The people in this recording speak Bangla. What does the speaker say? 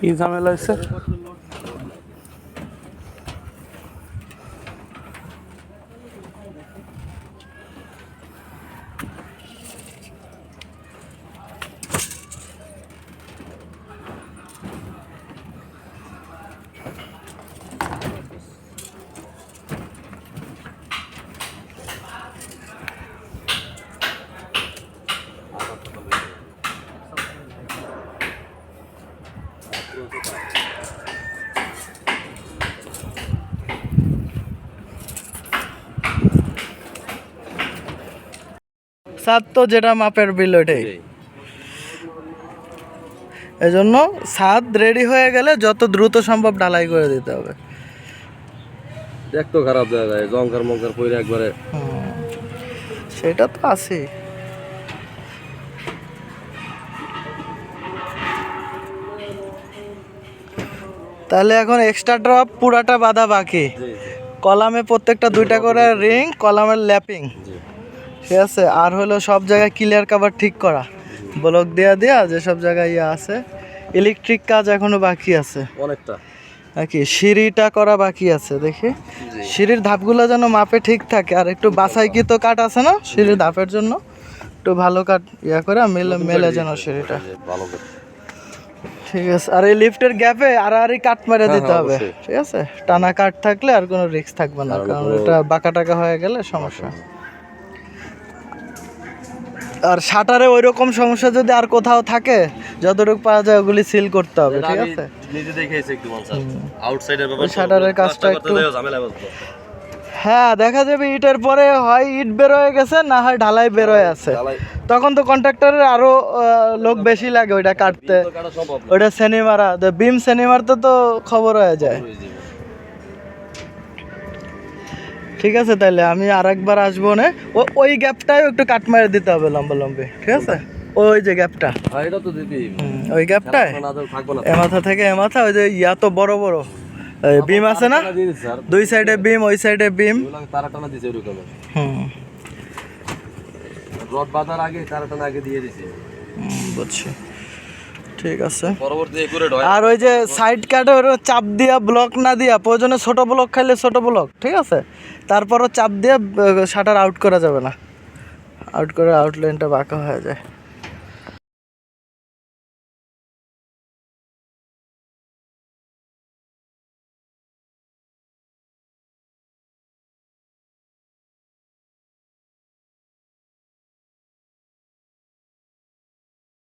কি ঝামেলা হয়েছে। সাত তো যেটা মাপের বিল ওইটাই। এজন্য সাত রেডি হয়ে গেলে যত দ্রুত সম্ভব ঢালাই করে দিতে হবে। দেখতো খারাপ যায় জঙ্কার মঙ্কার পরে একবারে। সেটা তো আছে তাহলে এখন এক্সট্রা ড্রপ পুরাটা বাঁধা বাকি। কলামে প্রত্যেকটা দুইটা করে রিং কলামের ল্যাপিং ঠিক আছে? আর হলো সব জায়গায় ক্লিয়ার কাভার ঠিক করা। ব্লক দেয়া দেয়া যে সব জায়গায় ইয়ে আছে। ইলেকট্রিক কাজ এখনও বাকি আছে। অনেকটা। নাকি সিঁড়িটা করা বাকি আছে দেখি। সিঁড়ির ধাপগুলো যেন মাপে ঠিক থাকে। আর একটু বাছাইকৃত কাঠ আছে না? সিঁড়ির ধাপের জন্য। একটু ভালো কাঠ ইয়া করে মেলে মেলে যেন সিঁড়িটা। ভালো। ঠিক আছে। আর এই লিফটের গ্যাপে আর আর কাঠ মেরে হ্যাঁ, দিতে হ্যাঁ, হবে। ঠিক আছে? টানা কাঠ থাকলে আর কোনো রিস্ক থাকবে না কারণ এটা বাঁকা টাকা হয়ে গেলে সমস্যা। আর শাটারে ওই রকম সমস্যা যদি আর কোথাও থাকে যতটুকু পাওয়া যায় ওগুলি সিল করতে হবে ঠিক আছে? নিজে দেখেছি একটু স্যার। আউটসাইডের ব্যাপার শাটারের কাজটা একটু- হ্যাঁ দেখা যাবে ইটের পরে হয় ইট বের হয়ে গেছে না হয় ঢালাই বের হয়ে আছে। তখন তো কন্ট্রাক্টরের আরও লোক বেশি লাগে ওইটা কাটতে। ওইটা সেনি মারা বিম সেনি মারতে তো খবর হয়ে যায়। ঠিক আছে তাহলে আমি আর একবার আসব না। ওই গ্যাপটাও একটু কাট মেরে দিতে হবে লম্বা লম্বে ঠিক আছে? ওই যে গ্যাপটা ওই গ্যাপটায় এ মাথা থেকে এ মাথা ওই যে ইয়া তো বড় বড়। বিম আছে না? দুই সাইডে বিম ওই সাইডে বিম তারা টানা দিছে ওরকম হুম। রড বাঁধার আগে তারা টানা আগে দিয়ে দিছে। বুঝছি। ঠিক আছে। আর ওই যে সাইড কাটে ওর চাপ দিয়া ব্লক না দিয়া প্রয়োজনে ছোট ব্লক খাইলে ছোট ব্লক ঠিক আছে? তারপরও চাপ দিয়ে শাটার আউট করা যাবে না। আউট করে আউটলাইনটা বাঁকা হয়ে যায়।